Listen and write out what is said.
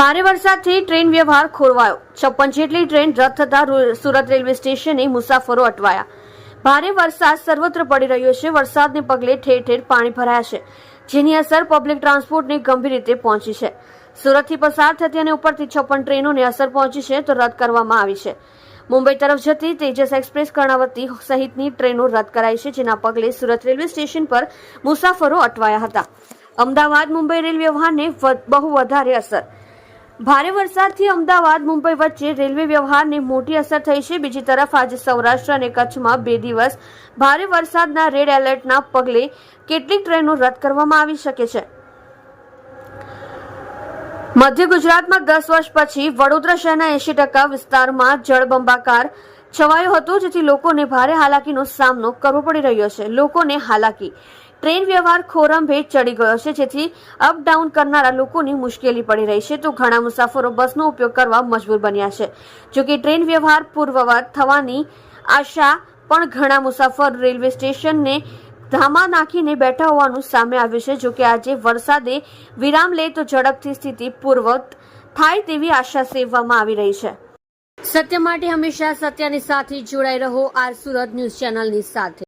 ભારે વરસાદથી ટ્રેન વ્યવહાર ખોરવાયો. છપ્પન જેટલી ટ્રેન રદ થતા સુરત રેલવે સ્ટેશને મુસાફરો અટવાયા. ભારે વરસાદ સર્વત્ર પડી રહ્યો છે. વરસાદને પગલે ઠેર ઠેર પાણી ભરાયા છે, જેની અસર પબ્લિક ટ્રાન્સપોર્ટને ગંભીર રીતે પહોંચી છે. સુરતથી પસાર થતી અને ઉપરથી છપ્પન ટ્રેનોને અસર પહોંચી છે તો રદ કરવામાં આવી છે. મુંબઈ તરફ જતી તેજસ એક્સપ્રેસ કર્ણાવતી સહિતની ટ્રેનો રદ કરાઈ છે, જેના પગલે સુરત રેલવે સ્ટેશન પર મુસાફરો અટવાયા હતા. અમદાવાદ મુંબઈ રેલ વ્યવહારને બહુ વધારે અસર ભારે વરસાદથી અમદાવાદ, મુંબઈ વચ્ચે રેલવે વ્યવહારને મોટી અસર થઈ છે. બીજી તરફ આજે સૌરાષ્ટ્ર અને કચ્છમાં બે દિવસ ભારે વરસાદના રેડ એલર્ટના પગલે કેટલીક ટ્રેનો રદ કરવામાં આવી શકે છે. મધ્ય ગુજરાતમાં દસ વર્ષ પછી વડોદરા શહેરના એંશી ટકા વિસ્તારમાં જળબંબાકાર છવાયો હતો, જેથી લોકોને ભારે હાલાકીનો સામનો કરવો પડી રહ્યો છે. લોકોને હાલાકી ટ્રેન વ્યવહાર ખોરંભે ચડી ગયો છે. જેથી અપડાઉન કરનારા લોકોની મુશ્કેલી પડી રહી છે. તો ઘણા મુસાફરો બસનો ઉપયોગ કરવા મજબૂર બન્યા છે. જોકે ટ્રેન વ્યવહાર પૂર્વવત થવાની આશા પણ ઘણા મુસાફર રેલવે સ્ટેશનને ધામા નાખીને બેઠા હોવાનું સામે આવ્યું છે. જોકે આજે વરસાદે વિરામ લે તો ઝડપથી સ્થિતિ પૂર્વત થાય તેવી આશા સેવવામાં આવી રહી છે. સત્ય માટે હંમેશા સત્યની સાથે જોડાઈ રહો. આર સુરત ન્યૂઝ ચેનલની સાથે.